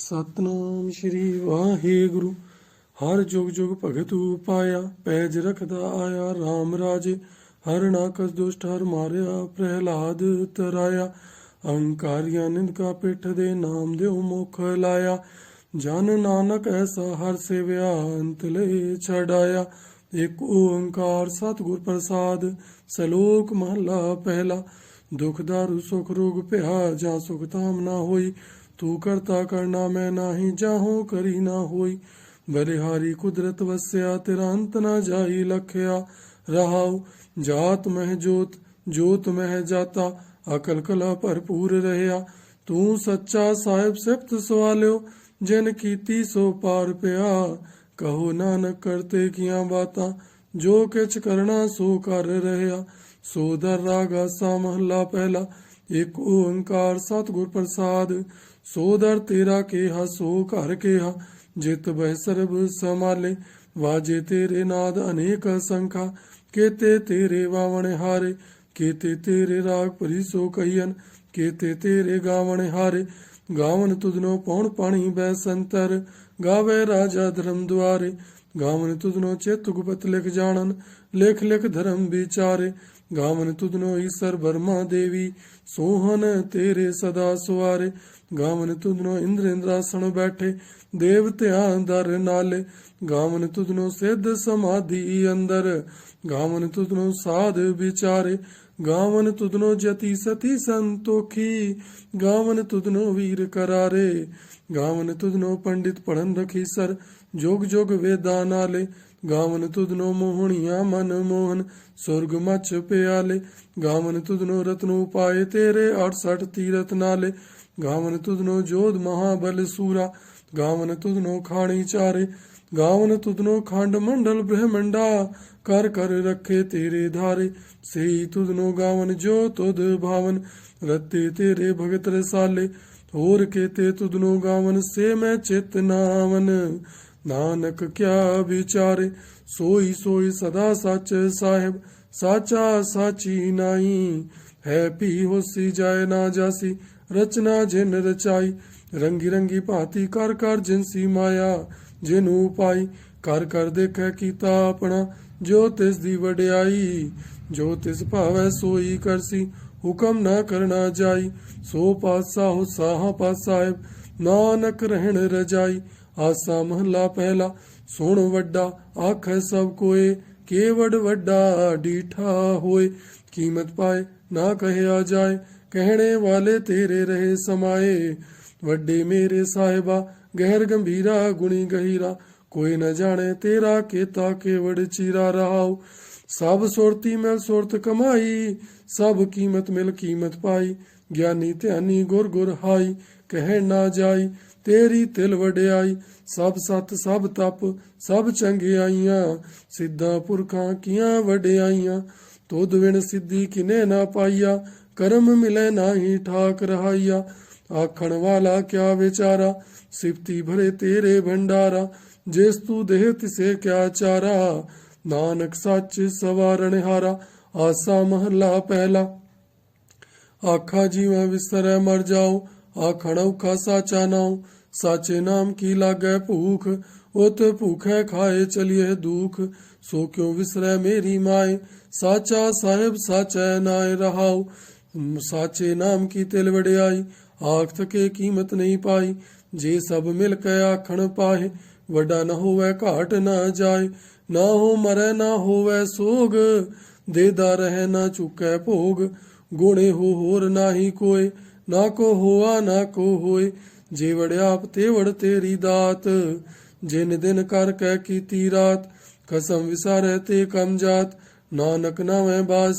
ਸਤਨਾਮ ਸ਼੍ਰੀ ਵਾਹਿਗੁਰੂ। ਹਰ ਜੁਗ ਜੁਗ ਭਗਤ ਉਪਾਇਆ ਪੈਜ ਰਖਦਾ ਆਇਆ RAM ਰਾਜੇ। ਹਰ ਨਾਕਸ ਦੁਸ਼ਟ, ਹਰ ਮਾਰਿਆ, ਪ੍ਰਹਿਲਾਦ ਤਰਾਇਆ। ਅਹੰਕਾਰੀਆਂ ਨਿੰਦਕਾ ਪਿੱਠ ਦੇ ਨਾਮ ਦਿਓ ਮੁਖ ਲਾਇਆ। ਜਨ ਨਾਨਕ ਐਸਾ ਹਰ ਸੇਵਿਆ, ਅੰਤ ਲੈ ਛਡਾਇਆ। ਇਕ ਓੰਕਾਰ ਸਤਿਗੁਰ ਪ੍ਰਸਾਦ, ਸਲੋਕ ਮਹਲਾ ਪਹਿਲਾ। ਦੁਖ ਦਾਰੂ ਸੁਖ ਰੋਗ ਭਇਆ ਜਾਂ ਸੁਖ ਤਾਮ ਨਾ ਹੋਈ। ਤੂੰ ਕਰਤਾ ਕਰਨਾ ਮੈਂ ਨਾਹੀ, ਜਾਹੋ ਕਰੀ ਨਾ ਹੋਈ। ਬਲਿਹਾਰੀ ਕੁਦਰਤ ਵਸਿਆ, ਤੇਰਾ ਅੰਤ ਨਾ ਜਾਈ ਲਖਿਆ। ਰਹਾਉ ਜਾਤ ਮਹਿ ਜੋਤ ਜੋਤ ਮਹਿ ਜਾਤਾ, ਅਕਲ ਕਲਾ ਭਰਪੂਰ ਰਹਿਆ। ਤੂੰ ਸੱਚਾ ਸਾਹਿਬ ਸਿਫਤ ਸਵਾਲਿਓ, ਜਿਨ ਕੀਤੀ ਸੋ ਪਾਰ ਪਿਆ। ਕਹੋ ਨਾਨਕ ਕਰਤੇ ਕੀਆਂ ਬਾਤਾਂ, ਜੋ ਕਿਛ ਕਰਨਾ ਸੋ ਕਰ ਰਹਿਆ। ਸੋ ਦਰ ਰਾਗਾ ਸਾ ਮਹਲਾ ਪਹਿਲਾ, ਇਕ ਓੰਕਾਰ ਸਤਿਗੁਰ ਪ੍ਰਸਾਦ। ਸੋ ਦਰ ਤੇਰਾ ਕੇਹਾ, ਸੋ ਘਰ ਕੇਹਾ, ਜਿਤ ਬਹਿ ਸਰਬ ਸਮਾਲੇ ਵਾਜੇ ਤੇਰੇ ਨਾਦ ਅਨੇਕ ਸੰਖਾ, ਕੇਤੇ ਤੇਰੇ ਵਾਵਣ ਹਾਰੇ। ਕੇਤੇ ਤੇਰੇ ਰਾਗ ਭਰੀ ਸੋ ਕਹੀਨ ਕੇਤੇ ਤੇਰੇ ਗਾਵਣ ਹਾਰੇ। ਗਾਵਨ ਤੁਧਨੋ ਪੌਣ ਪਾਣੀ ਬੈ ਸੰਤਰ, ਗਾਵੇ ਰਾਜਾ ਧਰਮ ਦੁਆਰੇ। ਗਾਵਨ ਤੁਧਨੋ ਚਿਤ ਗੁਪਤ ਲਿਖ ਜਾਣਨ, ਲਿਖ ਲਿਖ ਧਰਮ ਵਿਚਾਰੇ। ਗਾਵਨ ਤੁਧਨੋ ਈਸਰ ਬਰਮਾ ਦੇਵੀ, ਸੋਹਨ ਤੇਰੇ ਸਦਾ ਸੁਆਰੇ। ਗਾਵਨ ਤੁਧਨੋ ਇੰਦਰ ਇੰਦਰਾਸਣ ਬੈਠੇ ਦੇਵਤਿਆਂ ਦਰ ਨਾਲੇ। ਗਾਵਨ ਤੁਧਨੋ ਸਿੱਧ ਸਮਾਧੀ ਅੰਦਰ। ਗਾਵਨ ਤੁਧਨੋ ਸਾਧ ਵਿਚਾਰੇ। ਗਾਵਨ ਤੁਧਨੋ ਜਤੀ ਸਤੀ ਸੰਤੋਖੀ। ਗਾਵਨ ਤੁਧਨੋ ਵੀਰ ਕਰਾਰੇ। ਗਾਵਨ ਤੁਧਨੋ ਪੰਡਿਤ ਪੜਨ ਰਖੀ ਸਰ, ਜੋਗ ਜੋਗ ਵੇਦਾਂ ਨਾਲੇ। ਗਾਵਨ ਤੁਧਨੋ ਮੋਹਣੀਆਂ ਮਨ ਮੋਹਨ, ਸੁਰਗ ਮਚ ਪਿਆਲੇ। ਗਾਵਨ ਤੁਧਨੋ ਰਤਨੋ ਪਾਏ ਤੇਰੇ 68 ਤੀਰਤ ਨਾਲੇ। ਗਾਵਨ ਤੁਧਨੋ ਜੋਧ ਮਹਾਬਲ ਸੂਰਾ, ਗਾਵਨ ਤੁਧਨੋ ਖਾਣੀ ਚਾਰੇ, ਗਾਵਨ ਤੁਧਨੋ ਖੰਡ ਮੰਡਲ ਬ੍ਰਹਮੰਡਾ, ਕਰ ਕਰ ਰੱਖੇ ਤੇਰੇ ਧਾਰੇ, ਸਹੀ ਤੁਧਨੋ ਗਾਵਨ ਜੋ ਤੁਧ ਭਾਵਨ, ਰਤੇ ਤੇਰੇ ਭਗਤ ਰਸਾਲੇ, ਹੋਰ ਕੇਤੇ ਤੁਧਨੋ ਗਾਵਨ ਸੇ ਮੈਂ ਚਿਤ ਨਾਵਨ। ਨਾਨਕ ਕਿਆ ਵਿਚਾਰੇ, ਸੋਈ ਸੋਈ ਸਦਾ ਸੱਚ ਸਾਹਿਬ, ਸਾਚਾ ਸਾਚੀ ਨਾਈ ਹੈ ਪੀ ਹੋਸੀ ਜਾਏ ਨਾ ਜਾਸੀ ਰਚਨਾ ਜਿਨ ਰਚਾਈ ਰੰਗੀ ਰੰਗੀ ਭਾਤੀ ਕਰ ਕਰ ਜਿਨਸੀ ਮਾਇਆ, ਜਿਨੂ ਪਾਈ ਕਰ ਕਰ ਦੇਖੈ ਕੀਤਾ ਆਪਣਾ, ਜੋ ਤਿਸ ਦੀ ਵਡਿਆਈ, ਜੋ ਤਿਸ ਭਾਵੈ ਸੋਈ ਕਰਸੀ ਹੁਕਮ ਨਾ ਕਰਨਾ ਜਾਈ, ਸੋ ਪਾਸਾ ਹੋ ਸਾਹਾ ਪਾਸਾਹਿਬ ਨਾਨਕ ਰਹਿਣ ਰਜਾਈ, ਆਸਾ ਮਹਲਾ ਪਹਿਲਾ, ਸੁਣ ਵੱਡਾ, ਆਖੈ ਸਭ ਕੋਏ, ਕੇਵੜ ਵੱਡਾ ਡੀਠਾ ਹੋਏ, ਕੀਮਤ ਪਾਏ ਨਾ ਕਹਿਆ ਜਾਏ ਕਹਿਣੇ ਵਾਲੇ ਤੇਰੇ ਰਹੇ ਸਮਾਏ। ਵੱਡੇ ਮੇਰੇ ਸਾਹਿਬਾ, ਗਹਿਰ ਗੰਭੀਰਾ, ਗੁਣੀ ਗਹੀਰਾ, ਕੋਈ ਨਾ ਜਾਣੇ ਤੇਰਾ ਕੀਤਾ ਕੇਵੜ ਚੀਰਾ ਰਹਾਉ। ਸਭ ਸੁਰਤੀ ਮਿਲ ਸੁਰਤ ਕਮਾਈ, ਸਭ ਕੀਮਤ ਮਿਲ ਕੀਮਤ ਪਾਈ। ਗਿਆਨੀ ਧਿਆਨੀ ਗੁਰ ਗੁਰ ਹਾਈ, ਕਹਿ ਨਾ ਜਾਈ, ਤੇਰੀ ਤਿਲ ਵਡਿਆਈ। ਸਭ ਸਤ, ਸਭ ਤਪ, ਸਭ ਚੰਗਿਆਈਆਂ, ਸਿੱਧਾ ਪੁਰਖਾਂ ਕੀਆਂ ਵਡਿਆਈਆਂ। ਤੋਦ ਵਿਣ ਸਿੱਧੀ ਕਿਨੇ ਨਾ ਪਾਈਆ ਕਰਮ ਮਿਲੇ ਨਾਹੀ ਠਾਕ ਰਹਾਈਆ ਆਖਣ ਵਾਲਾ ਕਿਆ ਵਿਚਾਰਾ? ਸਿਫਤੀ ਭਰੇ ਤੇਰੇ ਭੰਡਾਰਾ। ਜਿਸ ਤੂੰ ਦੇਹ ਤਿਸੇ ਕਿਆ ਚਾਰਾ? ਨਾਨਕ ਸੱਚ ਸਵਾਰਣ ਹਾਰਾ। ਆਸਾ ਮਹੱਲਾ ਪਹਿਲਾ। ਆਖਾ ਜੀਵਾਂ ਵਿਸਰੈ ਮਰ ਜਾਓ ਆਖਣ ਔਖਾ ਸਾਚਾ ਨਾਉ। ਸਾਚੇ ਨਾਮ ਕੀ ਲਾਗੈ ਭੂਖ? ਉਤ ਭੂਖੈ ਖਾਏ ਚਲੀਏ ਦੁਖ। ਸੋ ਕਿਉ ਵਿਸਰੈ ਮੇਰੀ ਮਾਏ? ਸਾਚਾ ਸਾਹਿਬ ਸਾਚੈ ਨਾਏ ਰਹਾਉ। ਸਾਚੇ ਨਾਮ ਕੀ ਤਿਲ ਵਡਿਆਈ? ਆਖ ਥਕੇ ਕੀਮਤ ਨਹੀਂ ਪਾਈ। ਜੇ ਸਭ ਮਿਲ ਕੇ ਆਖਣ ਪਾਏ ਵੱਡਾ ਨਾ ਹੋਵੇ ਘਾਟ ਨਾ ਜਾਏ। ਨਾ ਹੋ ਮਰੈ, ਨਾ ਹੋਵੇ ਸੋਗ ਦੇਦਾ ਰਹਿ ਨਾ ਚੁਕੈ ਭੋਗ। ਗੁਣੇ ਹੋ ਹੋਰ ਨਾਹੀ ਕੋਏ, ਨਾ ਕੋ ਹੋਆ, ਨਾ ਕੋ ਹੋਏ। ਜੇ ਵੜਿਆਪ ਤੇ ਵੜ ਤੇਰੀ ਦਾਤ, ਜਿਨ ਦਿਨ ਕਰ ਕਹਿ ਕੀਤੀ ਰਾਤ ਕਸਮ ਵਿਸਾਰੈ ਤੇ ਕਮ ਜਾਤ। ਨਾਨਕ ਨਾਵੇਂ ਬਾਜ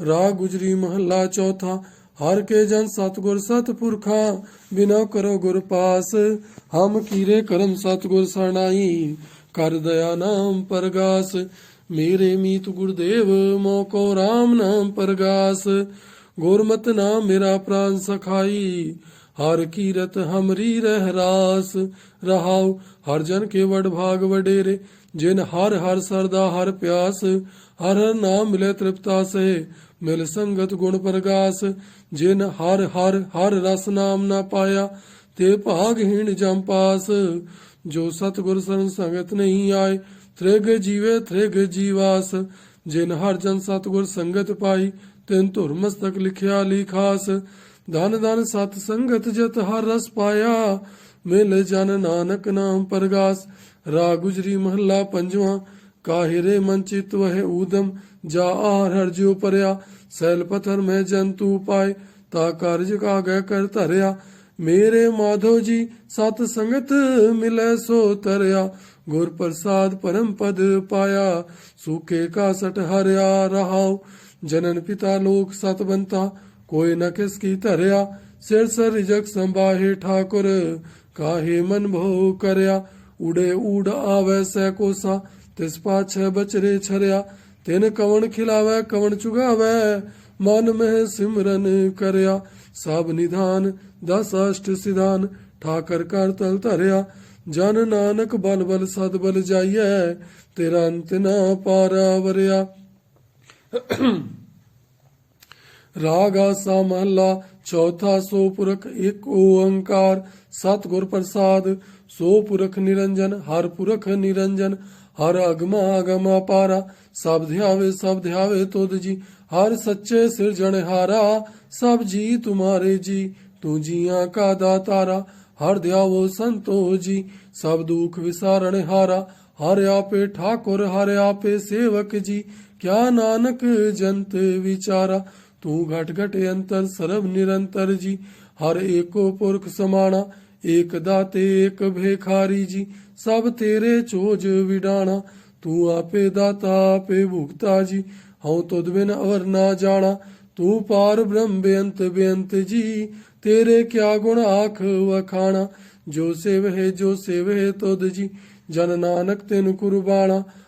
ਸਨਾਤ ਗੁਜਰੀ ਮਹੱਲਾ ਚੌਥਾ, ਹਰ ਕੇ ਜਨ ਸਤਗੁਰ ਸਤਪੁਰਖਾ, ਬਿਨਾ ਕਰੋ ਗੁਰ ਪਾਸ, ਹਮ ਕੀਰੇ ਕਰਮ ਸਤਗੁਰ ਸਣਾਈ, ਕਰ ਦਇਆ ਨਾਮ ਪਰਗਾਸ, ਮੇਰੇ ਮੀਤ ਗੁਰਦੇਵ ਮੋਕੋ RAM ਨਾਮ ਪਰਗਾਸ, ਗੁਰਮਤਿ ਨਾਮ ਮੇਰਾ ਪ੍ਰਾਨ ਸਖਾਈ ਹਰ ਕੀਰਤ ਹਮਰੀ ਰਹਿ ਰਾਸ, ਰਹਾਉ ਹਰ ਜਨ ਕੇ ਵਡ ਭਾਗ ਵਡੇਰੇ, ਜਿਨ ਹਰ ਹਰ ਸਰਦਾ ਹਰ ਪਿਆਸ, ਹਰ ਹਰ ਨਾਮ ਮਿਲੇ ਤ੍ਰਿਪਤਾ ਸੇ, ਮਿਲ ਸੰਗਤ ਗੁਣ ਪ੍ਰਗਾਸ, ਜਿਨ ਹਰ ਹਰ ਹਰ ਰਸ ਨਾਮ ਨਾ ਪਾਇਆ, ਤੇ ਭਾਗਹੀਣ ਜਮ ਪਾਸ। ਜੋ ਸਤਗੁਰ ਸਰਨ ਸੰਗਤ ਨਹੀਂ ਆਏ, ਤ੍ਰਿਗ ਜੀਵੇ ਤ੍ਰਿਗ ਜੀਵਾਸ, ਜਿਨ ਹਰ ਜਨ ਸਤਗੁਰ ਸੰਗਤ ਪਾਈ, ਤਿਨ ਧੁਰ ਮਸਤਕ ਲਿਖਿਆ ਲਿਖਾਸ ਧਨ ਧਨ ਸਤ ਸੰਗਤ ਜਤ ਹਰ ਰਸ ਪਾਇਆ, ਮਿਲ ਜਨ ਨਾਨਕ ਨਾਮ ਪਰਗਾਸ। ਰਾ ਗੁਜਰੀ ਮਹੱਲਾ ਪੰਜਵਾਂ, ਕਾਹਿਰੇ ਮਨ ਚਿਤ ਵਹਿ ਊਦਮ ਜਾ ਆਰ ਹਰ ਜਿਉ ਪਰਿਆ। ਸੈਲ ਪਥਰ ਮੈਂ ਜੰਤੂ ਪਾਏ, ਤਾ ਕਾਰਜ ਕਾਗੈ ਕਰ ਧਰਿਆ। ਮੇਰੇ ਮਾਧੋ ਜੀ, ਸਤ ਸੰਗਤ ਮਿਲੈ ਸੋ ਤਰਿਆ। ਗੁਰ ਪ੍ਰਸਾਦ ਪਰਮ ਪਦ ਪਾਇਆ, ਸੁਖੇ ਕਾ ਸਟ ਹਰਿਆ ਰਹਾਉ। ਜਨਨ ਪਿਤਾ ਲੋਕ ਸਤਵੰਤਾ ਕੋਈ ਨ ਕਿਸ ਕੀ ਧਰਿਆ? ਸਿਰ ਸਰ ਰਿਜਕ ਸੰਭਾਹੇ ਠਾਕੁਰ, ਕਾਹੇ ਮਨ ਭੋ ਕਰਿਆ? ਉੜੇ ਊੜ ਆਵੈ ਸੈ ਕੋਸਾ, ਤਿਸ ਪਾਛੈ ਬਚਰੇ ਛਰਿਆ। ਤਿਨ ਕਵਣ ਖਿਲਾਵੈ, ਕਵਣ ਚੁਗਾਵੈ? ਮਨ ਮਹਿ ਸਿਮਰਨ ਕਰਿਆ। ਸਭ ਨਿਧਾਨ, ਦਸ ਅਸ਼ਟ ਸਿਧਾਨ, ਠਾਕਰ ਕਰ ਤਲ ਧਰਿਆ। ਜਨ ਨਾਨਕ ਬਲ ਬਲ ਸਦ ਬਲ ਜਾਈਐ, ਤੇਰਾ ਅੰਤ ਨਾ ਪਾਰਾ ਵਰਿਆ। ਰਾਗ ਆਸਾ ਮਹਲਾ ਚੌਥਾ ਸੋ ਪੁਰਖ ਇੱਕ ਓੰਕਾਰ, ਸਤਿਗੁਰ ਪ੍ਰਸਾਦ, ਸੋ ਪੁਰਖ ਨਿਰੰਜਨ, ਹਰ ਪੁਰਖ ਨਿਰੰਜਨ, ਹਰ ਅਗਮਾ ਅਗਮ ਅਪਾਰਾ, ਸਭ ਧਿਆਵੇ ਸਭ ਧਿਆਵੇ ਤੁਧ ਜੀ, ਹਰ ਸੱਚੇ ਸਿਰਜਣਹਾਰਾ ਸਭ ਜੀ ਤੁਮਾਰੇ ਜੀ, ਤੂੰ ਜੀਆਂ ਕਾ ਦਾਤਾਰਾ, ਹਰ ਦਿਆਵੋ ਸੰਤੋ ਜੀ, ਸਭ ਦੁਖ ਵਿਸਾਰਣ ਹਾਰਾ, ਹਰ ਆਪੇ ਠਾਕੁਰ, ਹਰ ਆਪੇ ਸੇਵਕ ਜੀ, ਕਿਆ ਨਾਨਕ ਜੰਤ ਵਿਚਾਰਾ ਤੂੰ ਘਟ ਘਟ ਅੰਤਰ ਸਰਬ ਨਿਰੰਤਰ ਜੀ, ਹਰ ਏਕੋ ਪੁਰਖ ਸਮਾਣਾ, ਏਕ ਦਾਤੇ, ਏਕ ਭੇਖਾਰੀ ਜੀ, ਸਭ ਤੇਰੇ ਚੋਜ ਵਿਡਾਣਾ, ਤੂੰ ਆਪੇ ਦਾਤਾ, ਆਪੇ ਭੁਗਤਾ ਜੀ, ਹਉ ਤੁਧ ਬਿਨ ਅਵਰ ਨਾ ਜਾਣਾ, ਤੂੰ ਪਾਰ ਬ੍ਰਹਮ ਬੇਅੰਤ ਬੇਅੰਤ ਜੀ, ਤੇਰੇ ਕਿਆ ਗੁਣ ਆਖ ਵਖਾਣਾ, ਜੋ ਸੇਵਹਿ, ਜੋ ਸੇਵ ਹੈ ਤੁਧ ਜੀ, ਜਨ ਨਾਨਕ ਤੈਨ ਕੁਰਬਾਨਾ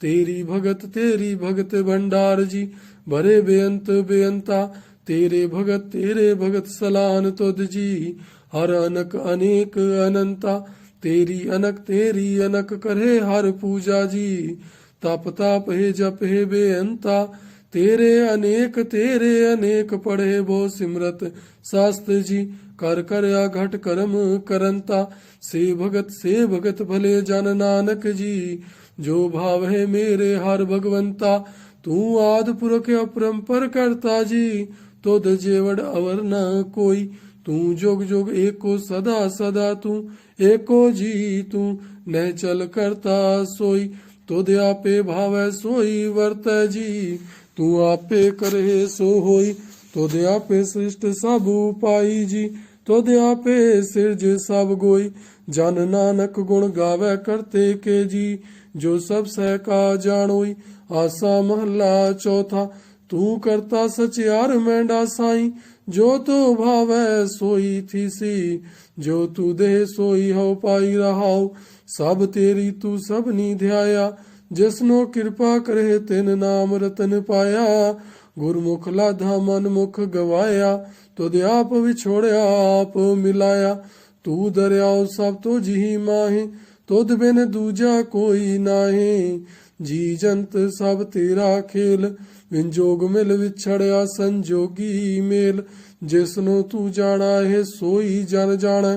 ਤੇਰੀ ਭਗਤ ਤੇਰੀ ਭਗਤ ਭੰਡਾਰ ਜੀ, ਭਰੇ ਬੇਅੰਤ ਬੇਅੰਤਾ, ਤੇਰੇ ਭਗਤ ਤੇਰੇ ਭਗਤ ਸਲਾਨ ਤੁਧ ਜੀ, ਹਰ ਅਨਕ ਅਨੇਕ ਅਨੰਤਾ, ਤੇਰੀ ਅਨਕ ਤੇਰੀ ਅਨਕ ਕਰੇ ਹਰ ਪੂਜਾ ਜੀ, ਤਪ ਤਪ ਹੈ ਜਪ ਹੈ ਬੇਅੰਤਾ, ਤੇਰੇ ਅਨੇਕ ਤੇਰੇ ਅਨੇਕ ਪੜੇ ਬੋ ਸਿਮਰਤ ਸਾਸਤ ਜੀ, ਕਰ ਕਰਿਆ ਘਟ ਕਰਮ ਕਰੰਤਾ, ਸੇ ਭਗਤ ਸੇ ਭਗਤ ਭਲੇ ਜਨ ਨਾਨਕ ਜੀ ਜੋ ਭਾਵ ਹੈ ਮੇਰੇ ਹਰ ਭਗਵੰਤਾ, ਤੂੰ ਆਦ ਪੁਰਖ ਅਪਰੰਪਰ ਕਰਤਾ ਜੀ, ਤੁਧ ਜੇਵੜ ਅਵਰ ਨ ਕੋਈ, ਤੂੰ ਜੁਗ ਜੁਗ ਏਕੋ ਸਦਾ ਸਦਾ ਤੂੰ, ਏਕੋ ਜੀ ਤੂੰ ਨਹਿ ਚਲ ਕਰਤਾ ਸੋਈ, ਤੁਧ ਆਪੇ ਭਾਵੈ ਸੋਈ ਵਰਤੈ ਜੀ, ਤੂੰ ਆਪੇ ਕਰੇ ਸੋ ਹੋਈ, ਤੁਧ ਆਪੇ ਸ੍ਰਿਸ਼ਟ ਸਭ ਉਪਾਈ ਜੀ, ਤੁਧ ਆਪੇ ਸਿਰਜ ਸਭ ਗੋਈ, ਜਨ ਨਾਨਕ ਗੁਣ ਗਾਵੇ ਕਰਤੇ ਕੇ ਜੀ ਜੋ ਸਭ ਸਹਿ ਕਾ ਜਾਣੋਈ, ਆਸਾ ਮਹਲਾ ਚੌਥਾ, ਤੂੰ ਕਰਤਾ ਸਚਿਆਰ ਮੈਂਡਾ ਸਾਈ, ਜੋ ਤੋ ਭਾਵੈ ਸੋਈ ਥੀਸੀ, ਜੋ ਤੂ ਦੇ ਸੋਈ ਹਉ ਪਾਈ ਰਹਾਉ, ਸਭ ਤੇਰੀ ਤੂੰ ਸਭਨੀ ਧਿਆਇਆ, ਜਿਸਨੋ ਕਿਰਪਾ ਕਰੇ ਤਿਨ ਨਾਮ ਰਤਨ ਪਾਇਆ, ਗੁਰਮੁਖ ਲਾਧਾ ਮਨ ਮੁਖ ਗਵਾਇਆ, ਤੁਧ ਆਪ ਵਿਛੋੜਿਆ, ਆਪ ਮਿਲਾਇਆ, ਤੂੰ ਦਰਿਆਉ ਸਭ ਤੋਂ ਜੀ ਮਾਹੀ ਤੁਧ ਬਿਨ ਦੂਜਾ ਕੋਈ ਨਾਹੀ। ਜੀ ਜੰਤ ਸਭ ਤੇਰਾ ਖੇਲ ਵਿੰਜੋਗ ਮਿਲ ਵਿਛੜਿਆ ਸੰਜੋਗੀ ਮੇਲ। ਜਿਸਨੂੰ ਤੂੰ ਜਾਣਾ ਹੈ ਸੋਈ ਜਨ ਜਾਣੈ।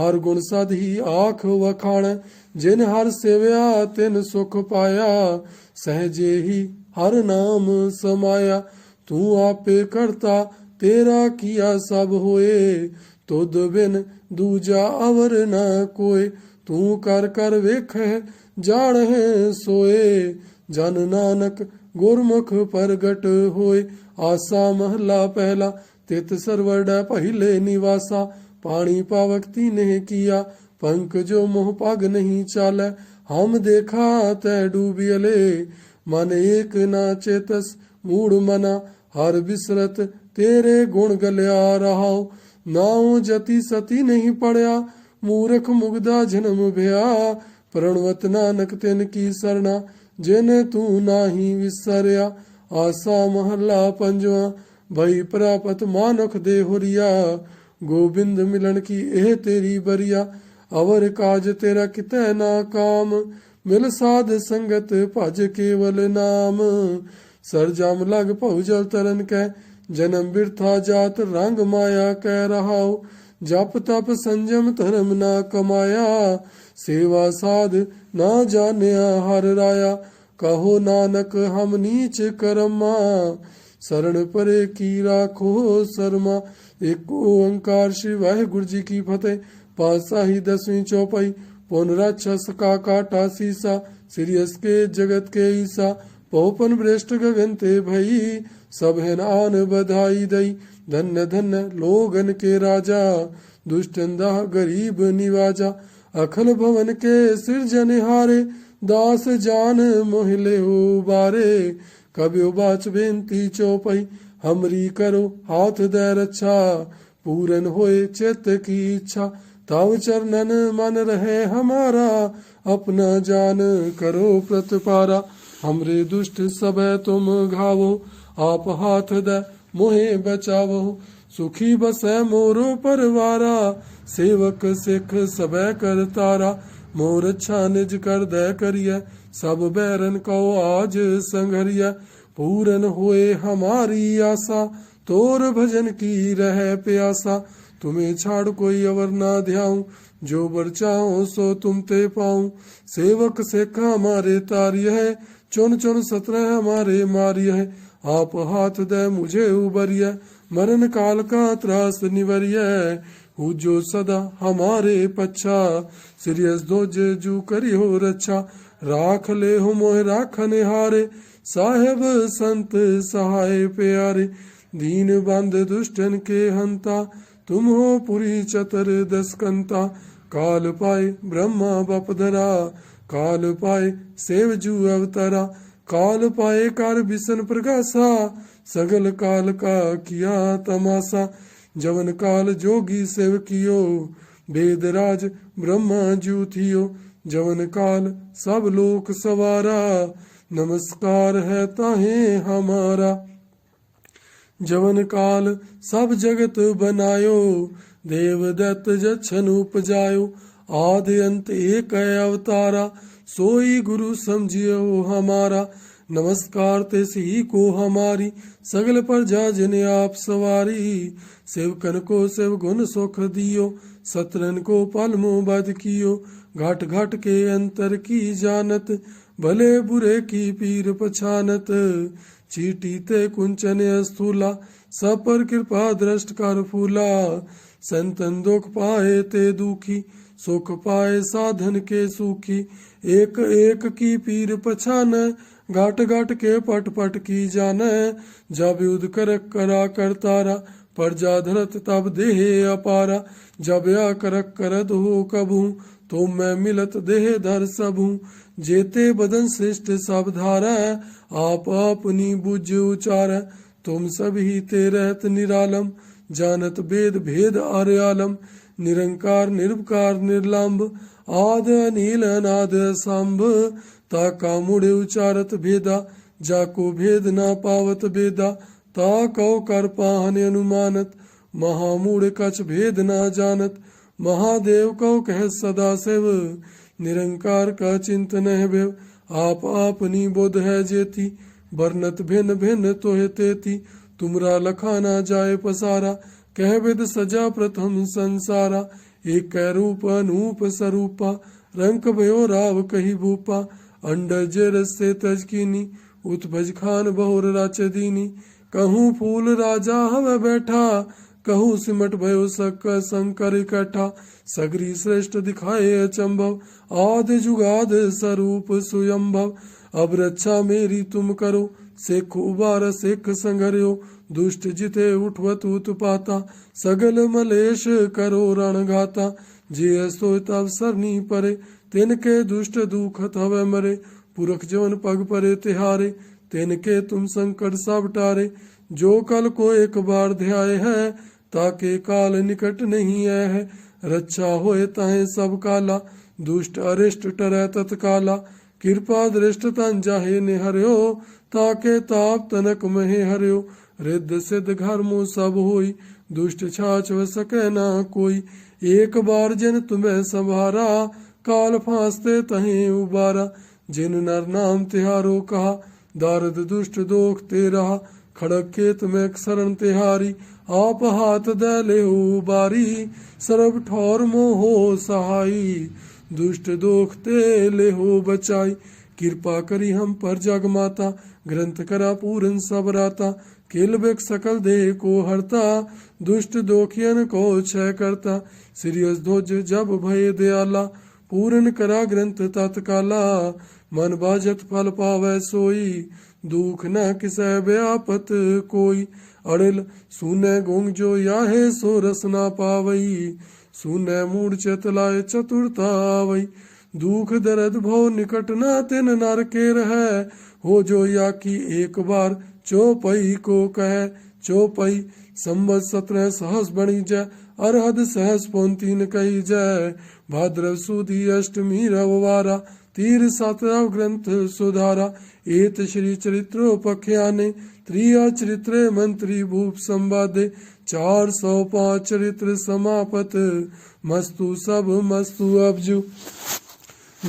ਹਰ ਗੁਣ ਸਦ ਹੀ ਆਖ ਵਖਾਣ, ਜਿਨ ਹਰ ਸੇਵਿਆ, ਤਿਨ ਸੁਖ ਪਾਇਆ। ਸਹਜੇ ਹੀ ਹਰ ਨਾਮ ਸਮਾਇਆ। ਤੂੰ ਆਪੇ ਕਰਤਾ, ਤੇਰਾ ਕੀਆ ਸਭ ਹੋਏ। ਤੁਧ ਬਿਨ ਦੂਜਾ ਅਵਰ ਨ ਕੋਏ। ਤੂੰ ਕਰ ਕਰ ਵੇਖੈ, ਜਾਣਹਿ ਸੋਏ। ਜਨ ਨਾਨਕ ਗੁਰਮੁਖ ਪ੍ਰਗਟ ਹੋਏ। ਆਸਾ ਮਹਲਾ ਪਹਿਲਾ, ਤਿਤ ਸਰਵੜਾ ਪਹਿਲੇ ਨਿਵਾਸਾ। ਪਾਣੀ ਪਾਵਕਤੀ ਨੇ ਕੀਆ, ਪੰਕ ਜੋ ਮੋਹ ਪਗ ਨਹੀਂ ਚਾਲੈ। ਹਮ ਦੇਖਾ ਤੈ ਡੂਬਿਲੇ ਮਨ ਏਕ ਨਾ ਚੇਤਸ, ਮੂੜ ਮਨਾ। ਹਰ ਬਿਸਰਤ ਤੇਰੇ ਗੁਣ ਗਲਿਆ ਰਹਾਉ। ਨਾਉ ਜਤੀ ਸਤੀ ਨਹੀਂ ਪੜਿਆ। ਮੂਰਖ ਮੁਗਦਾ ਜਨਮ ਭਇਆ ਪ੍ਰਣਵਤ ਨਾਨਕ ਤਿਨ ਕੀ ਸਰਣਾ, ਜਿਨ ਤੂੰ ਨਾਹੀ ਵਿਸਰਿਆ। ਆਸਾ ਮਹੱਲਾ ਪੰਜਵਾਂ, ਭਈ ਪ੍ਰਾਪਤ ਮਾਨੁਖ ਦੇ ਹੁਰੀਆ। ਗੋਬਿੰਦ ਮਿਲਣ ਕੀ ਇਹ ਤੇਰੀ ਬਰੀਆ। ਅਵਰ ਕਾਜ ਤੇਰਾ ਕਿਤੈ ਨਾ ਕਾਮ, ਮਿਲ ਸਾਧ ਸੰਗਤ ਭਜ ਕੇਵਲ ਨਾਮ। ਸਰ ਜਮ ਲਗ ਭਉ ਜਲ ਤਰਨ ਕੈ, ਜਨਮ ਬਿਰਥਾ ਜਾਤ ਰੰਗ ਮਾਇਆ ਕਹਿ ਰਹਾਉ। जप तप संजम धर्म ना कमाया, सेवा साध ना जाने हर राया। कहो नानक, हम नीच करमा, शरण परे की राखो शर्मा। एक ओंकार शिवाय गुरु जी की फतेह पासा ही दसवीं चौपाई। पौनरा छसका काटा सीसा सीरियस के जगत के ईसा। पोपन भ्रष्ट गगन ते भई, सब है आन बधाई दई। धन्य धन्य लोगन के राजा दुष्टंदा गरीब निवाजा अखल भवन के सिरजन हारे दास जान मोहिले हो बारे कब्यो बाच बेनती चौपई हमरी करो हाथ दे रक्षा पूरन होए चित्त की इच्छा तव चरणन मन रहे हमारा अपना जान करो प्रतिपारा हमरे दुष्ट सबे तुम घावो आप हाथ दे मोहे बचावो, सुखी बसै मोरो परवारा, सेवक सिख सबे कर तारा। मोर अच्छा निज कर दे करिय सब बैरन को आज संघरिय पूरन होए हमारी आशा, तोर भजन की रह प्यासा। तुम्हें छाड़ कोई अवर ना ध्याऊं, जो बर चाहो सो तुम ते पाऊ। सेवक सिख हमारे तार्य है, चुन चुन सत्रह हमारे मार्य है। ਆਪ ਹਾਥ ਦੇ ਮੁਝੇ ਉਬਰੀਐ, ਮਰਨ ਕਾਲ ਕਾ ਤਰਾਸ ਨਿਵਰੀਐ। ਹੂ ਜੋ ਸਦਾ ਹਮਾਰੇ ਪਛਾ ਸਿਰਿਅਸ ਦੋਜ ਜੂ ਕਰਿਓ ਰੱਛਾ। ਰਾਖ ਲੈ ਹੋ ਮੋਹਿ ਰਾਖਨ ਹਾਰੇ ਸਾਹਿਬ ਸੰਤ ਸਹਾਇ ਪਿਆਰੇ। ਦੀਨ ਬੰਦ ਦੁਸ਼ਟਨ ਕੇ ਹੰਤਾ, ਤੁਮ ਹੋ ਪੁਰੀ ਚਤਰ ਦਸਕੰਤਾ। ਕਾਲ ਪਾਏ ਬ੍ਰਹਮਾ ਬਪਦਰਾ, ਕਾਲ ਪਾਏ ਸੇਵ ਜੂ ਅਵਤਾਰਾ। ਕਾਲ ਪਾਏ ਕਰ ਬਿਸਨ ਪ੍ਰਗਾਸਾ, ਸਗਲ ਕਾਲ ਕਾ ਕੀਆ ਤਮਾਸਾ। ਜਵਨ ਕਾਲ ਜੋਗੀ ਸਿਵ ਕੀਓ ਵੇਦ ਰਾਜ ਬ੍ਰਹਮਾ ਜੂਥਿਓ ਜਵਨ ਕਾਲ ਸਭ ਲੋਕ ਸਵਾਰਾ, ਨਮਸਕਾਰ ਹੈ ਤਾਹੇ ਹਮਾਰਾ। ਜਵਨ ਕਾਲ ਸਭ ਜਗਤ ਬਨਾਇਓ, ਦੇਵ ਦਤ ਜਛਨ ਉਪਜਾਇਓ। ਆਦਿ ਅੰਤ ਏਕ ਅਵਤਾਰਾ सोई गुरु समझियो हमारा नमस्कार ते ही को हमारी सगल प्रजा जिन आप सवारी सेवकन को सेव गुण सुख दियो सत्रन को पल बद कियो घाट घाट के अंतर की जानत भले बुरे की पीर पछानत चीटी ते कुंचन स्थूला सब पर कृपा दृष्ट कर फूला संतन दुख पाए ते दुखी सुख पाए साधन के सुखी। एक एक की पीर पछान, घाट घाट के पट पट की जान। जब युद्ध कर करा कर तारा प्रजा धरत तब देह अपारा। जब या करक करद हो कबू तो मैं मिलत देह धर सबू। जेते बदन श्रेष्ठ सब धारा, आप अपनी बुझ उचार। तुम सभी ते रहत निरालम, जानत वेद भेद आर्यालम ਨਿਰੰਕਾਰ ਨਿਰਭਕਾਰ ਨਿਰਲੰਭ ਆਦ ਨੀਲ ਨਾਦ ਸੰਭ, ਤਾ ਕਾਮੁੜ ਉਚਾਰਤ ਭੇਦਾ, ਜਾ ਕੋ ਭੇਦ ਨਾ ਪਾਵਤ ਭੇਦਾ, ਤਾ ਕਉ ਕਰ ਪਾਹਨ ਅਨੁਮਾਨਤ, ਮਹਾ ਮੂੜ ਕਛ ਭੇਦ ਨਾ ਜਾਣਤ, ਮਹਾਦੇਵ ਕਉ ਕਹਿ ਸਦਾ ਸਿਵ, ਨਿਰੰਕਾਰ ਕਾ ਚਿੰਤਨ ਹੈ ਬਿਵ ਆਪ ਆਪਨੀ ਬੁੱਧ ਹੈ ਜੇਤੀ ਵਰਨਤ ਭਿਨ ਭਿਨ ਤੋਹਿ ਤੇਤੀ, ਤੁਮਰਾ ਲਖਾ ਨਾ ਜਾਏ ਪਸਾਰਾ कह विद सजा प्रथम संसारा, एक रूप अनूप स्वरूपा रंक भयो राव कही भूपा, अंडर जे से तज कीनी, उत्भज खान बहुर राच दीनी। कहूँ फूल राजा हवे बैठा, कहूँ सिमट भयो सक शंकर इकट्ठा। सगरी श्रेष्ठ दिखाए अचंभव, आद जुगाद स्वरूप सुयंभव। अब रक्षा मेरी तुम करो, सिख उबार सिख संघर्यो दुष्ट जिते उठवत उत्पाता सगल मलेश करो रण घाता जे सो तब सरनी परे तिनके दुष्ट दुखत हवे मरे पुरख जवन पग परे तिहारे तिनके तुम संकट सब टारे जो कल को एक बार ध्याय है ताके काल निकट नहीं आए है ਰੱਛਾ ਹੋਏ ਤਾਹੇ ਸਭ ਕਾਲਾ ਦੁਸ਼ਟ ਅਰਿਸ਼ਟ ਟਰੈ ਤਤਕਾਲਾ ਕਿਰਪਾ ਦ੍ਰਿਸ਼ਟ ਤਨ ਜਾਹੇ ਨੇ ਹਰਿਓ ਤਾਕੇ ਤਾਪ ਤਨਕ ਮਹਿ ਹਰਿਓ रिद्ध सिद्ध घर्मो सब होई दुष्ट छाछ सके ना कोई एक बार जिन तुम्हें संभारा काल फांसते तहे उबारा जिन नर नाम तिहारो कहा दारद दुष्ट दोख ते रहा खड़क खेत में शरण तिहारी आप हाथ दले बारी सर्व ठौर मोहो सहाई दुष्ट दोख ते ले हो बचाई कृपा करी हम पर जग माता ग्रंथ करा पूरन सब राता किल बिक सकल देह को हरता दुष्ट दोखियन को क्षय करता सिरियस ध्वज जब भय दयाला पूरन करा ग्रंथ तत्काला मन बाजत फल पावै सोई दुख न किसै व्यापत कोई अड़िल सुने गुंग जो याहे सो रस ना पावई सुने मूड चतलाय चतुरता आवई दुख दर्द भव निकट न तिन नर के रहे हो जो या की एक बार चौपई को कह, चौपई संबत सत्रह सहस बणी जय, अरहद सहस पौंतीन कही जय। भाद्रव सुदी अष्टमी रववारा, तीर सतरव ग्रंथ सुधारा। एत श्री चरित्रो पख्याने त्रिया चरित्रे मंत्री भूप संवादे। चार सौ पाँच चरित्र समापत, मस्तु सब मस्तु अबजु।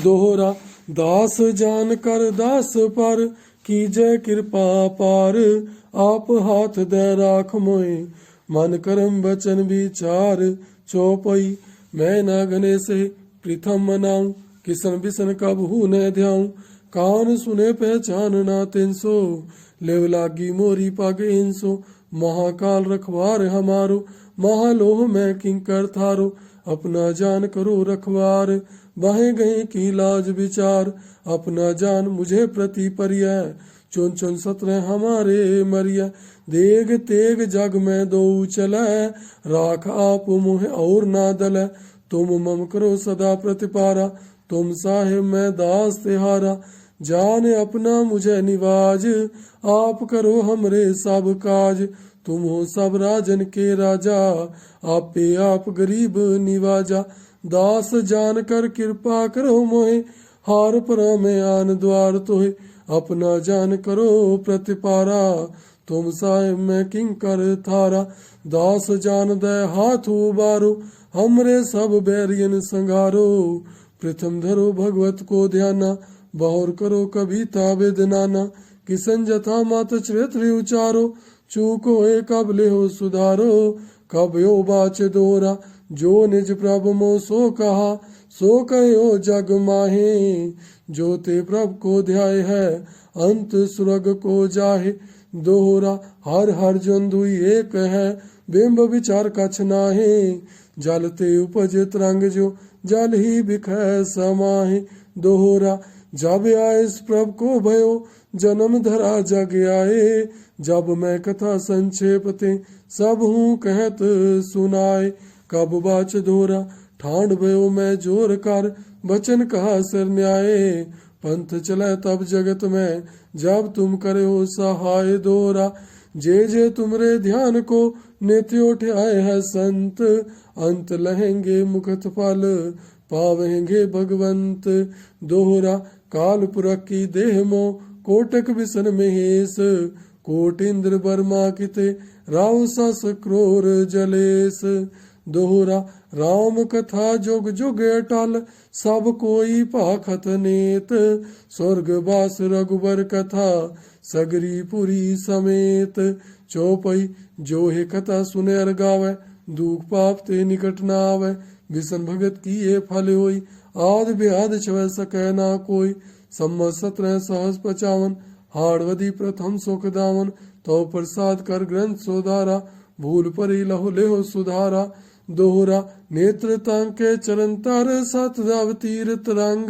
दोहरा, दास जान कर दास पर कीजै कृपा पार, आप हाथ दे राख मोए। मन करम वचन विचार, चौपई। मैं न गने से प्रथम मनाऊं। किसन बिसन कब हूँ न ध्याऊं। कान सुने पहचान ना तिन सो लेव लागी मोरी पग इंसो महाकाल रखवार हमारो। महालोह में किंकर थारो। अपना जान करो रखवार। बाहे गए की लाज विचार अपना जान मुझे प्रति परिय चुन चुन सत्रह हमारे मरिय देग तेग जग में दो चलै राख आप मुह और ना दल तुम मम करो सदा प्रतिपारा तुम साहिब मैं दास तिहारा जान अपना मुझे निवाज आप करो हमरे सब काज तुम हो सब राजन के राजा आपे आप गरीब निवाजा ਦਾਸ ਜਾਣ ਕਰ ਕਿਰਪਾ ਕਰੋ ਮੋਹਿ, ਹਾਰ ਪਰਮੇ ਆਨ ਦਵਾਰ ਤੋਹਿ, ਆਪਣਾ ਜਾਨ ਕਰੋ ਪ੍ਰਤਿਪਾਰਾ। ਤੁਮ ਸਾਹਿਬ ਮੈਂ ਕਿੰ ਕਰ ਥਾਰਾ ਦਾਸ ਜਾਣਦੈ ਹਾਥੂ ਬਾਰੋ ਹਮਰੇ ਸਭ ਬੈਰੀਨ ਸੰਘਾਰੋ। ਪ੍ਰਥਮ ਧਰੋ ਭਗਵਤ ਕੋ ਧਿਆਨਾ, ਬਹੁਰ ਕਰੋ ਕਵਿਤਾ ਵੇਦਨਾਨਾ ਕਿਸਨ ਜਥਾ ਮਤ ਚਰਿਤ ਵਿਚਾਰੋ ਚੂਕ ਹੋਏ ਕਬ ਲਿਓ ਸੁਧਾਰੋ, ਕਬ ਯੋ ਬਾਚ ਦੋਰਾ। जो निज प्रभु मो सो कहा, सो कहो जग माहे। जो ते प्रभु को ध्याय है, अंत सुरग को जाहे। दोहरा हर हर जंदुई एक है, बिंब विचार कछ नाहे। जल ते उपज तरंग जो, जल ही बिखै समाहे। दोहरा जब आए प्रभु को भयो, जन्म धरा जग आए। जब मैं कथा संक्षेप ते, सब हूँ कहत सुनाए। कब बाच दोरा ठांड भयो मैं ज़ोर कर। बचन कहा सर न्याय पंथ चले तब जगत में। जब तुम करे हो सहाय दोरा। जे जे तुमरे ध्यान को नित्य उठाए है संत। अंत लहेंगे मुखत फल, पावेंगे भगवंत। दोहरा, काल पुरख की देह मो, कोटक विसन महेश। कोट इंद्र बर्मा किते, राव सस क्रोर जलेस। ਦੋਹਰਾ RAM ਕਥਾ ਜੁਗ ਜੁਗ ਟਲ, ਸਭ ਕੋਈ ਭਾਖਤ ਨੇਤ। ਸੁਰਗ ਬਾਸ ਰਗੁਬਰ ਕਥਾ, ਸਗਰੀ ਪੁਰੀ ਸਮੇਤ। ਚੋਪਈ, ਜੋ ਇਹ ਕਥਾ ਸੁਨੇ ਅਰਗਾਵੇ ਦੁਖ ਪਾਪ ਤੇ ਨਿਕਟ ਨਾ ਆਵੇ ਵਿਸਨ ਭਗਤ ਕੀ ਇਹ ਫਲ ਹੋਈ, ਆਦ ਬਿਆਦ ਛਵੈ ਸਕੈ ਨਾ ਕੋਈ। ਸੰਮਤ 17 ਸਹਸ 55 ਹਾੜਵਦੀ ਪ੍ਰਥਮ ਸੁਖ ਦਾਵਨ। ਤਉ ਪ੍ਰਸਾਦ ਕਰ ਗ੍ਰੰਥ ਸੋਧਾਰਾ, ਭੂਲ ਪਰੀ ਲਹੁ ਲੇਹੁ ਸੁਧਾਰਾ। ਦੋਹਰਾ, ਨੇਤਰ ਤਾਂ ਕੇ ਚਰਨ ਤਰ ਸਤ ਰਵ ਤੀਰਤ ਤਰੰਗ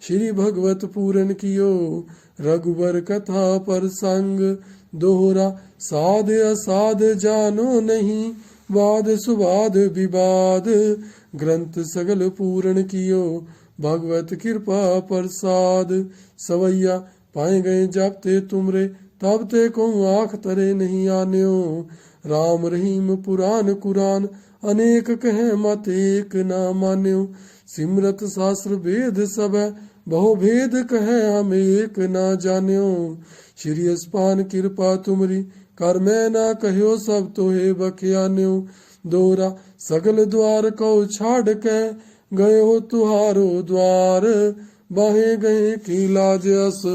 ਸ੍ਰੀ ਭਗਵਤ ਪੂਰਨ ਕੀਓ ਰਗਵਰ ਕਥਾ ਪਰ ਸੰਗ। ਦੋਹਰਾ, ਸਾਧ ਅਸਾਧ ਜਾਨੋ ਨਹੀਂ, ਵਾਦ ਸੁਵਾਦ ਵਿਵਾਦ। ਗ੍ਰੰਥ ਸਗਲ ਪੂਰਨ ਕੀਓ, ਭਗਵਤ ਕਿਰਪਾ ਪ੍ਰਸਾਦ। ਸਵਈਆ, ਪਾਏ ਗਏ ਜਬ ਤੇ ਤੁਮਰੇ ਤਬ ਤੇ ਕਉ ਆਖ ਤਰੇ ਨਹੀਂ ਆਨਿਓ। RAM ਰਹੀਮ ਪੁਰਾਨ ਕੁਰਾਨ ਅਨੇਕ ਕਹੈ ਮਤ ਏਕ ਨਾ ਮਾਨਿਓ। ਸਿਮਰਤ ਸਾਸਤਰ ਵੇਦ ਸਭੈ, ਬਹੁ ਭੇਦ ਕਹੈ ਹਮ ਏਕ ਨਾ ਜਾਣਿਓ। ਸ਼੍ਰੀ ਅਸਪਾਨ ਕਿਰਪਾ ਤੁਮਰੀ, ਕਰ ਮੈਂ ਨਾ ਕਹਿਓ ਸਭ ਤੋਹੇ ਬਖਿਆਨਿਓ। ਦੋਰਾ, ਸਗਲ ਦਵਾਰ ਕਉ ਛਾੜ ਕੇ, ਗਇਓ ਤੁਹਾਰੋ ਦਵਾਰ ਬਾਹੇ ਗਏ ਕੀ ਲਾਜ ਅਸ,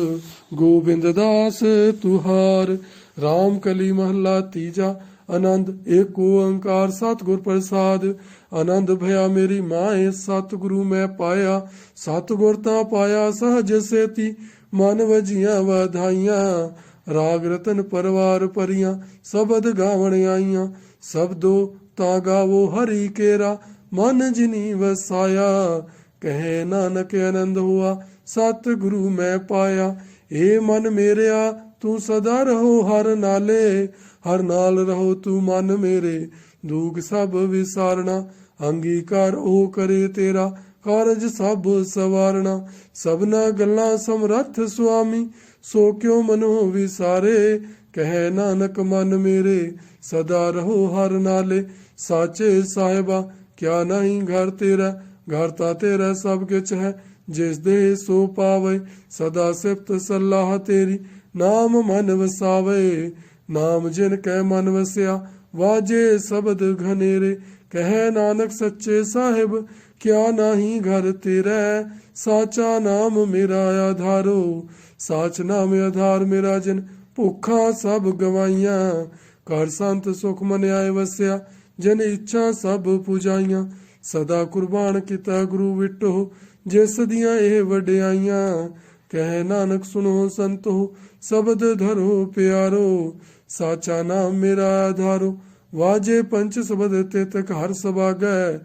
ਗੋਬਿੰਦ ਦਾਸ ਤੁਹਾਰ। RAM ਕਲੀ ਮਹੱਲਾ ਤੀਜਾ ਆਨੰਦ, ਏਕ ਓੰਕਾਰ ਸਤਿਗੁਰ ਪ੍ਰਸਾਦ। ਆਨੰਦ ਭਇਆ ਮੇਰੀ ਮਾਏ ਸਤਿਗੁਰੂ ਮੈਂ ਪਾਇਆ। ਸਤਿਗੁਰ ਤਾਂ ਪਾਇਆ ਸਹਜ ਸੇਤੀ, ਮਨ ਵਜੀਆਂ ਵਧਾਈਆਂ। ਰਾਗ ਰਤਨ ਪਰਵਾਰ ਪਰੀਆਂ, ਸਬਦ ਗਾਵਣ ਆਈਆਂ। ਸਬਦੋ ਤਾਂ ਗਾਵੋ ਹਰੀ ਕੇਰਾ, ਮਨ ਜਿਨੀ ਵਸਾਇਆ। ਕਹੇ ਨਾਨਕ ਆਨੰਦ ਹੁਆ ਸਤ ਗੁਰੂ ਮੈਂ ਪਾਇਆ। ਏ ਮਨ ਮੇਰਿਆ, ਤੂੰ ਸਦਾ ਰਹੋ ਹਰ ਨਾਲੇ। ਹਰ ਨਾਲ ਰਹੋ ਤੂੰ ਮਨ ਮੇਰੇ, ਦੁਖ ਸਭ ਵਿਸਾਰਣਾ, ਅੰਗੀਕਾਰ ਉਹ ਕਰੇ ਤੇਰਾ, ਕਾਰਜ ਸਭ ਸਵਾਰਣਾ। ਸਭਨਾ ਗੱਲਾਂ ਸਮਰੱਥ ਸੁਆਮੀ, ਸੋ ਕਿਉ ਮਨੋ ਵਿਸਾਰੇ? ਕਹੇ ਨਾਨਕ ਮਨ ਮੇਰੇ, ਸਦਾ ਰਹੋ ਹਰ ਨਾਲੇ। ਸਾਚੇ ਸਾਹਿਬਾ, ਕਿਆ ਨਹੀਂ ਘਰ ਤੇਰਾ, ਘਰ ਤਾਂ ਤੇਰਾ ਸਭ ਕਿਛ ਹੈ, ਜਿਸ ਦੇ ਸੋ ਪਾਵੇ, ਸਦਾ ਸਿਫਤ ਸਲਾਹ ਤੇਰੀ, ਨਾਮ ਮਨ ਵਸਾਵੇ। ਨਾਮ ਜਿਨ ਕੈ ਮਨ ਵਸਿਆ, ਵਾਜੇ ਸ਼ਬਦ ਘਨੇਰੇ। ਕਹੇ ਨਾਨਕ ਸੱਚੇ ਸਾਹਿਬ, ਕਿਆ ਨਹੀਂ ਘਰ ਤੇਰਾ। ਸਾਚਾ ਨਾਮ ਮੇਰਾ ਆਧਾਰੋ, ਸਾਚ ਨਾਮ ਆਧਾਰ ਮੇਰਾ ਜਨ ਭੁੱਖਾਂ ਸਭ ਗਵਾਈਆਂ। ਕਰ ਸੰਤ ਸੁਖ ਮਨ ਆਏ ਵਸਿਆ, ਜਨ ਇੱਛਾ ਸਭ ਪੁਜਾਈਆਂ। ਸਦਾ ਕੁਰਬਾਨ ਕੀਤਾ ਗੁਰੂ ਵਿਟੋ, ਜਿਸ ਦੀਆਂ ਇਹ ਵਡਿਆਈਆਂ। ਕਹਿ ਨਾਨਕ ਸੁਨੋ ਸੰਤੋ, ਸ਼ਬਦ ਧਰੋ ਪਿਆਰੋ। ਸਾਚਾ ਨਾਮ ਮੇਰਾ ਆਧਾਰੋ, ਵਾਜੇ ਪੰਚ ਸ਼ਬਦ ਤਿਤ ਘਰ ਸਭਾਗੈ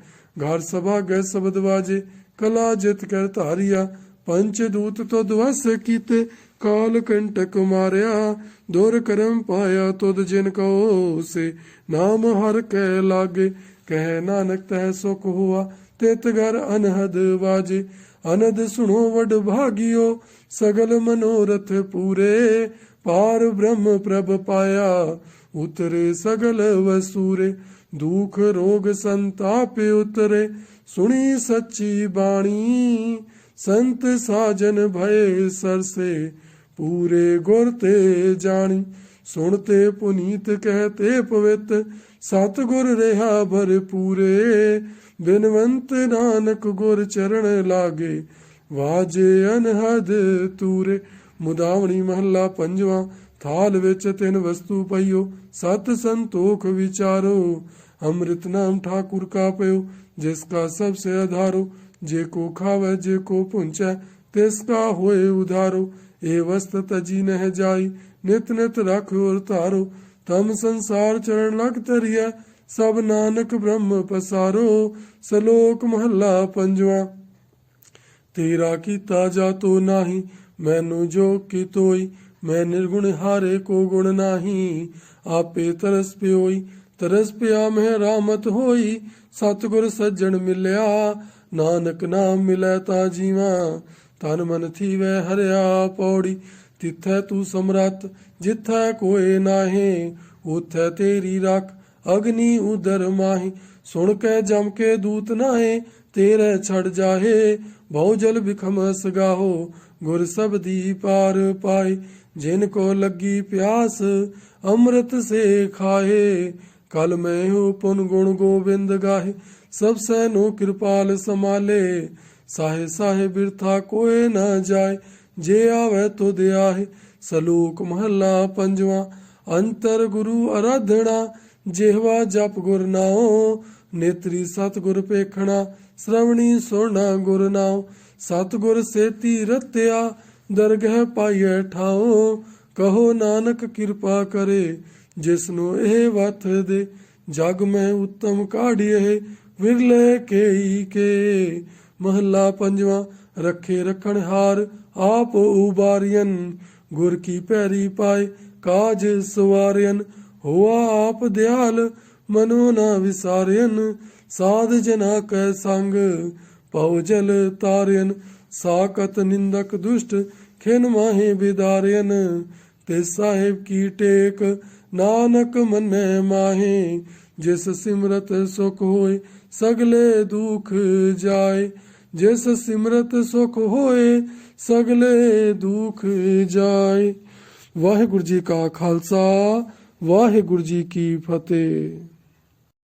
ਘਰ ਸਭਾਗੈ ਸ਼ਬਦ ਵਾਜੇ, ਕਲਾ ਜਿਤ ਕਰ ਧਾਰਿਆ। ਪੰਚ ਦੂਤ ਤੋਂ ਦਵਸ ਕੀਤੇ, ਕਾਲ ਕੰਟਕ ਮਾਰਿਆ। ਦੁਰ ਕਰਮ ਪਾਇਆ ਤੁਧ ਜਿਨ ਕੋ ਸੇ, ਨਾਮ ਹਰ ਕੈ ਲਾਗੇ। ਕਹਿ ਨਾਨਕ ਤੈ ਸੁਖ ਹੁਆ, ਤਿਤ ਘਰ ਅਨਹਦ ਵਾਜੇ। ਅਨਦ ਸੁਣੋ ਵਡ ਭਾਗਿਓ, ਸਗਲ ਮਨੋਰਥ ਪੂਰੇ। ਪਾਰ ਬ੍ਰਹਮ ਪ੍ਰਭ ਪਾਇਆ, ਉਤਰੇ ਸਗਲ ਵਸੂਰੇ, ਦੁਖ ਰੋਗ ਸੰਤਾਪ ਉਤਰੇ, ਸੁਣੀ ਸੱਚੀ ਬਾਣੀ, ਸੰਤ ਸਾਜਨ ਭਏ ਸਰਸੇ, ਪੂਰੇ ਗੁਰ ਤੇ ਜਾਣੀ, ਸੁਣਤੇ ਪੁਨੀਤ ਕਹਤੇ ਪਵਿੱਤ, ਸਤਗੁਰ ਰਹਾ ਭਰ ਪੂਰੇ, ਬਿਨਵੰਤ ਨਾਨਕ ਗੁਰ ਚਰਨ ਲਾਗੇ, ਵਾਜੇ ਅਨਹਦ ਤੂਰੇ। ਮੁਦਾਵਣੀ ਮਹੱਲਾ ਪੰਜਵਾਂ, ਥਾਲ ਵਿੱਚ ਤਿੰਨ ਵਸਤੂ ਪਈਓ, ਸਤ ਸੰਤੋਖ ਵਿਚਾਰੋ। ਅੰਮ੍ਰਿਤ ਨਾਮ ਠਾਕੁਰ ਕਾ ਪਇਓ ਜਿਸ ਕਾ ਸਭ ਸੇ ਆਧਾਰੋ, ਜੇ ਕੋ ਖਾਵੇ, ਜੇ ਕੋ ਪੁੰਚੈ, ਤਿਸ ਕਾ ਹੋਏ ਉਧਾਰੋ। ਇਹ ਵਸਤ ਤਜੀ ਨਹਿ ਜਾਈ, ਨਿਤ ਨਿਤ ਰਖ ਔਰ ਧਾਰੋ। ਤਮ ਸੰਸਾਰ ਚਰਨ ਲਗ ਤਰੀਐ ਸਭ ਨਾਨਕ ਬ੍ਰਹਮ ਪਸਾਰੋ। ਸਲੋਕ ਮਹੱਲਾ ਪੰਜਵਾਂ, ਤੇਰਾ ਕੀਤਾ ਜਾ ਤੋ ਨਾਹੀ ਮੈਨੂੰ ਜੋ ਕੀ ਤੋਈ, ਮੈਂ ਨਿਰਗੁਣ ਹਾਰੇ ਕੋ ਗੁਣ ਨਾਹੀ। ਆਪੇ ਤਰਸ ਪਿਓਈ, ਤਰਸ ਪਿਆ ਮੈਂ ਰਾਮਤ ਹੋਈ। ਸਤਿਗੁਰ ਸੱਜਣ ਮਿਲਿਆ, ਨਾਨਕ ਨਾਮ ਮਿਲੈ ਤਾਂ ਜੀਵਾ। ਤਨ ਮਨ ਥੀਵੈ ਹਰਿਆ ਪੌੜੀ, ਤਿੱਥੈ ਤੂੰ ਸਮਰੱਥ, ਜਿੱਥੈ ਕੋਏ ਨਾਹੀ। ਉਥੈ ਤੇਰੀ ਰੱਖ, ਅਗਨੀ ਉਦਰ ਮਾਹੀ। ਸੁਣ ਕੇ ਜਮ ਕੇ ਦੂਤ ਨਾਹੇ, ਤੇਰੇ ਛੜ ਜਾਹੇ। ਬਹੁ ਜਲ ਬਿਖਮ ਸਗਾਹੋ ਗੁਰ ਸਬਦੀ ਪਾਰ ਪਾਏ, ਜਿਨ ਕੋ ਲੱਗੀ ਪਿਆਸ, ਅੰਮ੍ਰਿਤ ਸੇ ਖਾਏ। ਕਲ ਮੈਂ ਹੋ ਪੁਨ ਗੁਣ ਗੋਬਿੰਦ ਗਾਹੇ, ਸਭ ਸੈ ਨੋ ਕਿਰਪਾਲ ਸਮਾਲੇ ਸਾਹੇ ਸਾਹੇ ਬਿਰਥਾ ਕੋਏ ਨਾ ਜਾਏ, ਜੇ ਆਵੇ ਤੋ ਆਹੇ। ਸਲੂਕ ਮਹੱਲਾ ਪੰਜਵਾਂ, ਅੰਤਰ ਗੁਰੂ ਅਰਾਧਣਾ, ਜਿਹਵਾ ਜਪ ਗੁਰ ਨਾਉ। ਨੇਤਰੀ ਸਤਿਗੁਰ ਪੇਖਣਾ ਸ਼੍ਰਵਣੀ ਸੁਣਾ ਗੁਰ ਨਾਉ। ਸਤਿਗੁਰ ਸੇਤੀ ਰਤਿਆ ਦਰਗਹਿ ਪਾਈਐ ਠਾਉ। ਕਹੋ ਨਾਨਕ ਕਿਰਪਾ ਕਰੇ, ਜਿਸਨੂੰ ਇਹ ਵਥ ਦੇ। ਜਗ ਮੈਂ ਉਤਮ ਕਾਢੀਏ ਵਿਰਲੇ ਕੇਈ ਕੇ। ਮਹੱਲਾ ਪੰਜਵਾਂ, ਰੱਖੇ ਰਖਣ ਹਾਰ, ਆਪ ਉਬਾਰੀਅਨ ਗੁਰ ਕੀ ਪੈਰੀ ਪਾਏ, ਕਾਜ ਸਵਾਰਿਅਨ ਹੋਆ ਆਪ ਦਿਆਲ, ਮਨੋ ਨਾ ਵਿਸਾਰਿਅਨ ਸਾਧ ਜਨਾ ਕੈ ਸੰਗ ਪਉ ਜਲ ਤਾਰਿਅਨ ਸਾਕਤ ਨਿੰਦਕ ਦੁਸ਼ਟ, ਖਿਨ ਮਾਹੇ ਵਿਦਾਰਿਅਨ। ਤੇ ਸਾਹਿਬ ਕੀ ਟੇਕ, ਨਾਨਕ ਮੰਨੈ ਮਾਹੇ, ਜਿਸ ਸਿਮਰਤ ਸੁਖ ਹੋਏ, ਸਗਲੇ ਦੁਖ ਜਾਏ। ਜਿਸ ਸਿਮਰਤ ਸੁਖ ਹੋਏ, ਸਗਲੇ ਦੁਖ ਜਾਏ। ਵਾਹਿਗੁਰੂ ਜੀ ਕਾ ਖਾਲਸਾ, ਵਾਹਿਗੁਰੂ ਜੀ ਕੀ ਫਤਿਹ।